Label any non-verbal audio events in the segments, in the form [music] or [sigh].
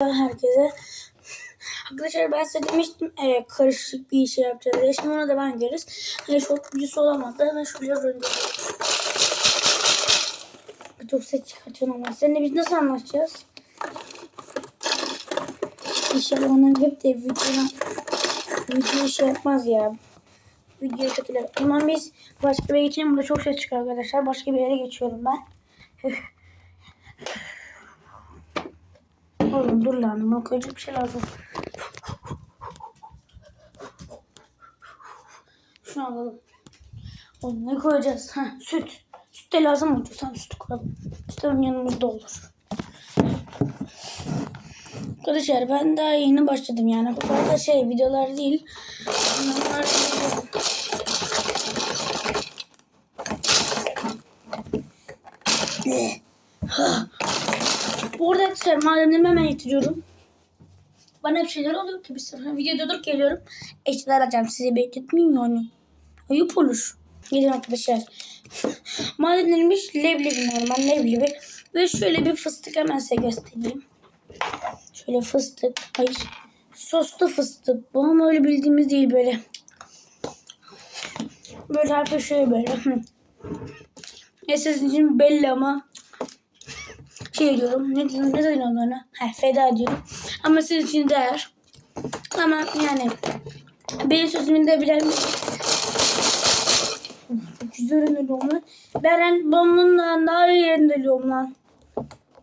herkese. Arkadaşlar ben size demiştim e, karışık bir şey yapacağız diye. Şimdi ona devam ederiz. E, çok büyüsü olamadı. Hemen şöyle önce. Çok ses çıkartıyor ama. Seninle biz nasıl anlaşacağız? İnşallah onların hep de videoya video şey yapmaz ya. Video çekilir. O biz başka bir yere geçelim. Burada çok ses çıkıyor arkadaşlar. Başka bir yere geçiyorum ben. [laughs] Oğlum dur lan. Buna koyacak bir şey lazım. Şunu alalım. Oğlum ne koyacağız? Ha, süt. Süt de lazım olacak. Tamam süt koyalım. Süt onun yanımızda olur. Arkadaşlar ben daha yeni başladım yani. Bu kadar şey videolar değil. Bunlar Burada arkadaşlar malzemelerimi hemen getiriyorum. Bana bir şeyler oluyor ki bir sefer videoda dur geliyorum. Eşyalar açacağım sizi bekletmeyeyim yani. Ayıp olur. Gelin arkadaşlar. [laughs] Malzemelerimiz leblebi normal leblebi. Ve şöyle bir fıstık hemen size göstereyim. Şöyle fıstık. Hayır. Soslu fıstık. Bu ama öyle bildiğimiz değil böyle. Böyle harfi şöyle böyle. [laughs] Neyse sizin için belli ama şey diyorum. Ne diyorum? Ne diyorum ona? Ha, feda diyorum. Ama sizin için değer. Ama yani benim sözümü de bilen güzel öneriyorum lan. Ben bundan daha iyi öneriyorum lan.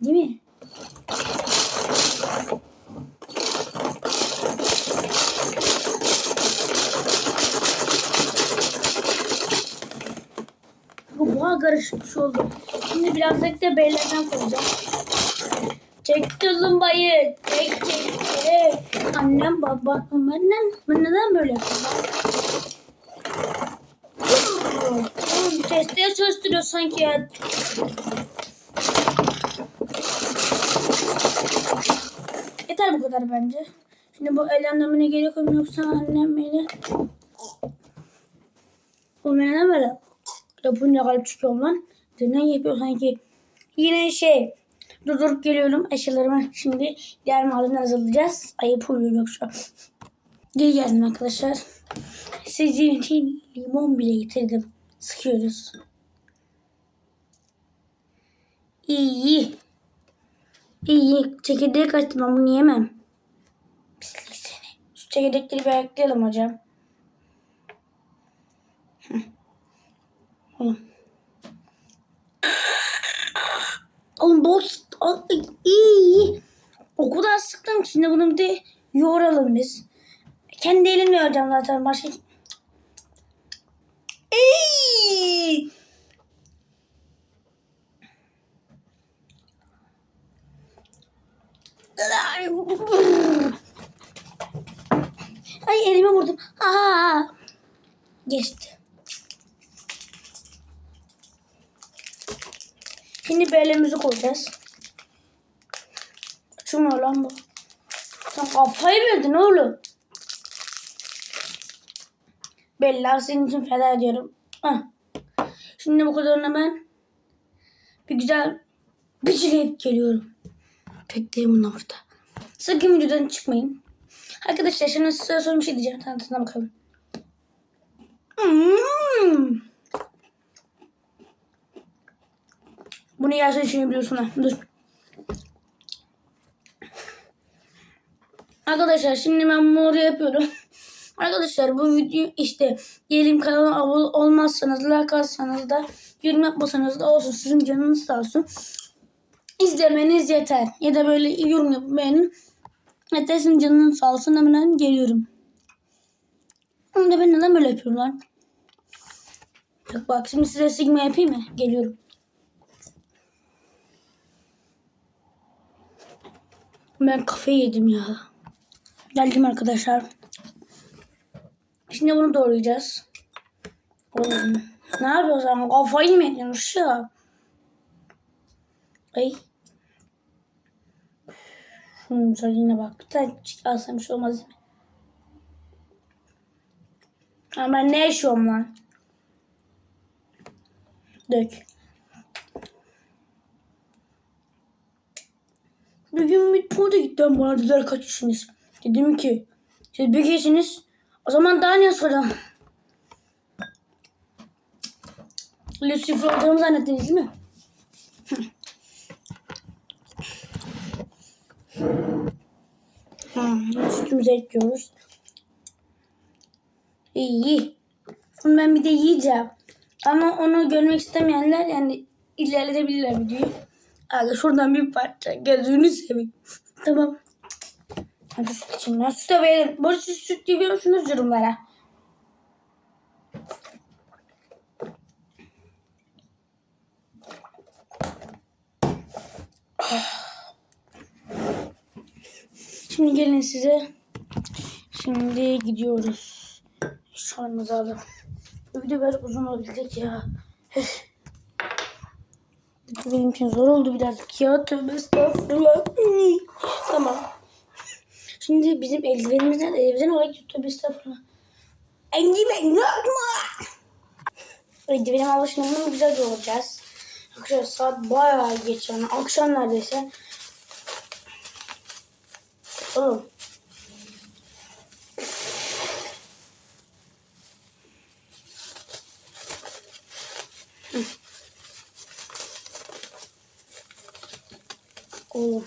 Değil mi? Bu boğa karışmış oldu. Şimdi birazcık da bellerden koyacağım. Çek tulumbayı. Çek çek çek. Annem babam. Annem. Ben neden böyle yapıyorum? Testeye çalıştırıyor sanki ya. Yeter bu kadar bence. Şimdi bu el anlamına gerek mi yoksa annem beni... Oğlum ben neden böyle? Ya bu ne kalp çıkıyor lan? Ne yapıyor sanki? Yine şey. Durdurup geliyorum. Eşyalarımı şimdi diğer malzemeler hazırlayacağız. Ayıp oluyor yoksa. Geri geldim arkadaşlar. Sizin için limon bile getirdim. Sıkıyoruz. İyi iyi. Çekirdeği kaçtım ben bunu yemem. Pislik seni. Şu çekirdekleri bir ayaklayalım hocam. Hı. Oğlum. Oğlum. Ay, iyi. O kadar sıktım ki şimdi bunu bir de yoğuralım biz. Kendi elimle yoğuracağım zaten. Başka... Ey! Ay elime vurdum. Aa! Geçti. Şimdi belimizi koyacağız. Açılmıyor lan bu. Sen kafayı verdin oğlum. Bella senin için feda ediyorum. Hah. Şimdi bu kadarına ben bir güzel biçileyip geliyorum. Pek değil bununla burada. Sakın videodan çıkmayın. Arkadaşlar şimdi size son bir şey diyeceğim. Tanıtına bakalım. Hmm. Bunu yersen düşünebiliyorsun ha. Dur. Arkadaşlar şimdi ben bunu yapıyorum. [laughs] Arkadaşlar bu video işte diyelim kanala abone olmazsanız, like atsanız da yorum yapmasanız da olsun. Sizin canınız sağ olsun. İzlemeniz yeter. Ya da böyle yorum yapıp beğenin. Yeter sizin canınız sağ olsun. Hemen geliyorum. Onu da ben neden böyle yapıyorum lan? Bak bak şimdi size sigma yapayım mı? Geliyorum. Ben kafayı yedim ya. Geldim arkadaşlar. Şimdi bunu doğrayacağız. Oğlum ne yapıyorsun? Kafayı mı yedin ışığa? Ay. Şunun güzelliğine bak. Bir tane alsam şey olmaz mi? Ama ben ne yaşıyorum lan? Dök. Bir gün Midpoint'e gittim bana dediler kaç kişisiniz? Dedim ki siz bir kişisiniz. O zaman daha ne sorun? Lucifer olduğumu zannettiniz değil mi? Hmm, üstümüze ekliyoruz. İyi. Bunu ben bir de yiyeceğim. Ama onu görmek istemeyenler yani ilerletebilirler videoyu. Abi şuradan bir parça gözünü seveyim. tamam. Hadi süt için. Ben süt de verin. Bu arada siz süt yiyor musunuz yorumlara? Şimdi gelin size. Şimdi gidiyoruz. An alalım. Bu video biraz uzun olabilecek ya. Benim için zor oldu birazcık ya. Tövbe estağfurullah. tamam. Şimdi bizim eldivenimiz nerede? Eldiven olarak tövbe estağfurullah. Eldiven yok mu? Eldivenim alışımını güzel olacağız. Arkadaşlar saat bayağı geç yani. Akşam neredeyse. Oğlum. Oğlum.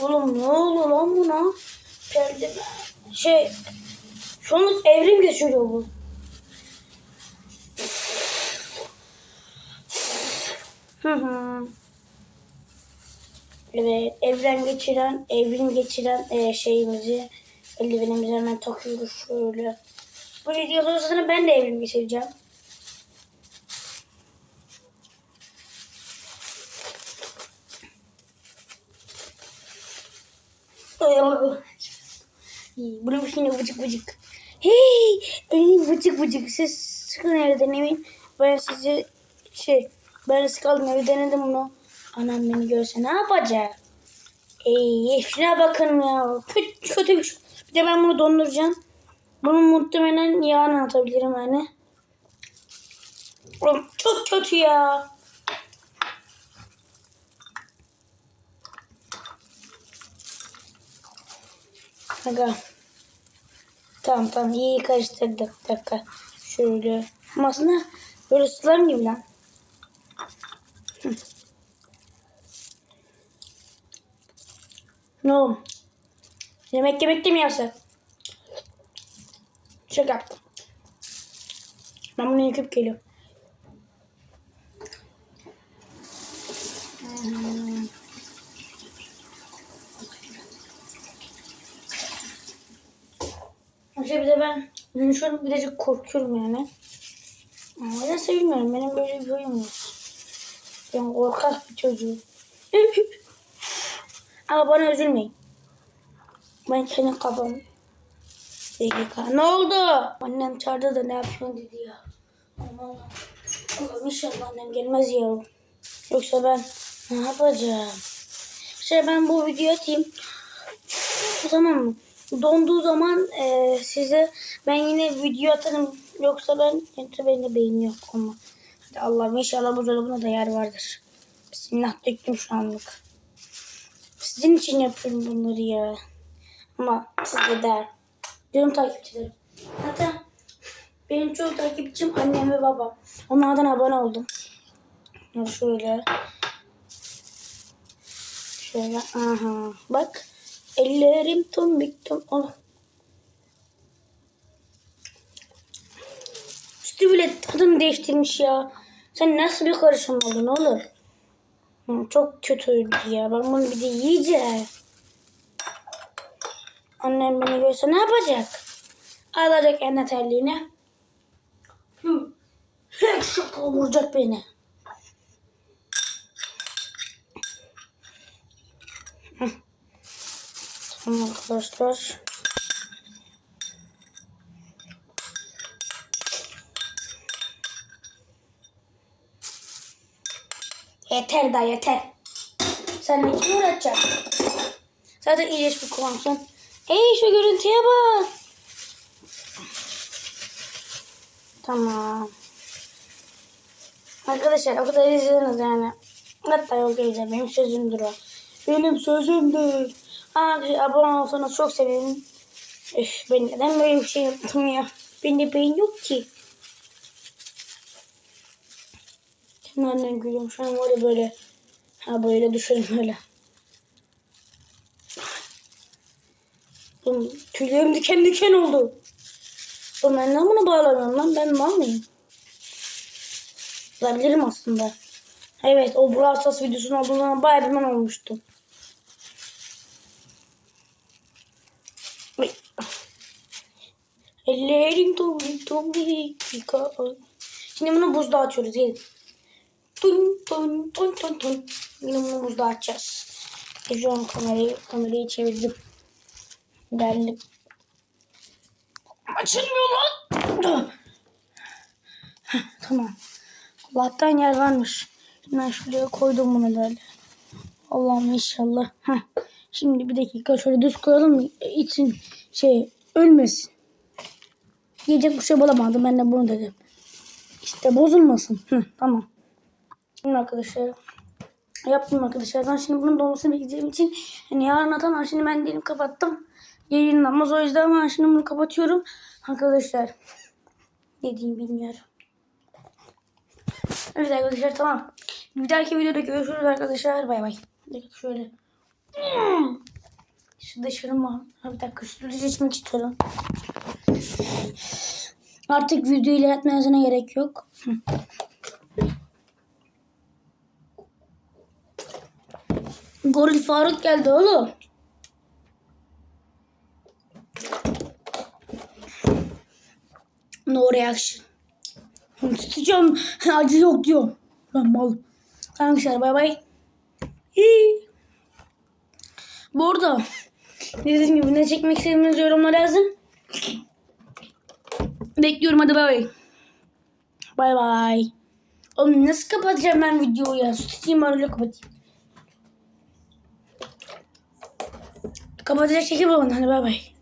Oğlum ne oldu lan buna? Geldi şey şu an evrim geçiriyor bu. Hı hı. Evet, evren geçiren, evrim geçiren e, şeyimizi, eldivenimizi hemen takıyoruz şöyle. Bu videoda sonra ben de evrim geçireceğim. Bu ne şimdi vıcık vıcık. Hey! Elim vıcık vıcık. Siz sıkın evden emin. Ben sizi şey ben sıkaldım evi denedim bunu. Anam beni görse ne yapacak? Ey şuna bakın ya. Kötü, kötü bir şey. Bir de ben bunu donduracağım. Bunu muhtemelen yağına atabilirim yani. Oğlum çok kötü ya. Aga. Tamam tamam iyi karıştırdık. Bir dakika. Şöyle. Ama aslında böyle slime gibi lan. Hı. Oğlum? Yemek yemekte mi yapsak? Şaka yaptım. Ben bunu yıkıp geliyorum. Hmm. İşte bir de ben dönüşüyorum birazcık korkuyorum yani. Ama da sevmiyorum. Benim böyle bir huyum yok. Ben korkak bir çocuğum. Ama bana üzülmeyin. Ben kendi kafam. Ne oldu? Annem çağırdı da ne yapıyorsun dedi ya. Allah. Allah'ım inşallah annem gelmez ya. Yoksa ben ne yapacağım? Şey ben bu videoyu atayım. Tamam mı? Donduğu zaman e, size ben yine video atarım. Yoksa ben YouTube'da beğeni yok ama. Hadi Allah'ım inşallah buzdolabına da yer vardır. Bismillah döktüm şu anlık. Sizin için yapıyorum bunları ya. Ama size der. Canım takipçilerim. Hatta benim çoğu takipçim annem ve babam. Onlardan abone oldum. Şöyle. Şöyle. Aha. Bak. Ellerim tombik tom. Oh. Üstü bile tadını değiştirmiş ya. Sen nasıl bir karışım oldun oğlum? Hı, Çok kötüydü ya. Ben bunu bir de yiyeceğim. Annem beni görse ne yapacak? Alacak eline terliğine. Hı. Hep şaka vuracak beni. Hı. Tamam arkadaşlar. Yeter da yeter. Sen ne için uğraşacaksın? Zaten iyileş bir kıvamsın. Hey şu görüntüye bak. Tamam. Arkadaşlar o kadar izlediniz yani. Hatta yok güzel benim sözümdür o. Benim sözümdür. Arkadaşlar abone olsanız çok sevinirim. Üf, ben neden böyle bir şey yaptım ya? Bende beyin yok ki. Kenarından gülüyorum. Şu an ya böyle. Ha böyle düşelim böyle. Oğlum, tüylerim diken diken oldu. Oğlum ben neden bunu bağlamıyorum lan? Ben mal mıyım? Olabilirim aslında. Evet o Brawl Stars videosunun olduğu zaman bayağı bir man olmuştum. Ay. Ellerim dolu dolu Şimdi bunu buzda açıyoruz. Gelin. Tun tun tun tun tun. Yine bunu buzda açacağız. E, Şu an kamerayı, kamerayı çevirdim. Geldim. Açılmıyor lan. Tamam. Allah'tan yer varmış. Ben şuraya koydum bunu böyle. Allah'ım inşallah. Heh. Şimdi bir dakika şöyle düz koyalım için şey ölmesin. Yiyecek bir şey bulamadım. Ben de bunu dedim. İşte bozulmasın. Hı, tamam. Şimdi arkadaşlar yaptım arkadaşlar. Ben şimdi bunun dolmasını bekleyeceğim için hani yarın atamam. Şimdi ben diyelim kapattım. Yayınlanmaz o yüzden ben şimdi bunu kapatıyorum. Arkadaşlar ne diyeyim bilmiyorum. Evet arkadaşlar tamam. Bir dahaki videoda görüşürüz arkadaşlar. Bay bay. Şöyle. Şurum var. Ha, Bir dakika sütü içmek istiyorum. Artık videoyu ilerletmesine gerek yok. Goril Faruk geldi oğlum. No reaction. Tutacağım. [laughs] Acı yok diyor. Ben mal. Arkadaşlar bay bay. Bu arada dediğim gibi ne çekmek istediğiniz yorumlara yazın. Bekliyorum hadi bay bay. Bay. Oğlum nasıl kapatacağım ben videoyu ya? Tutayım öyle kapatayım. Kapatacak şekil bulun hadi bay bay.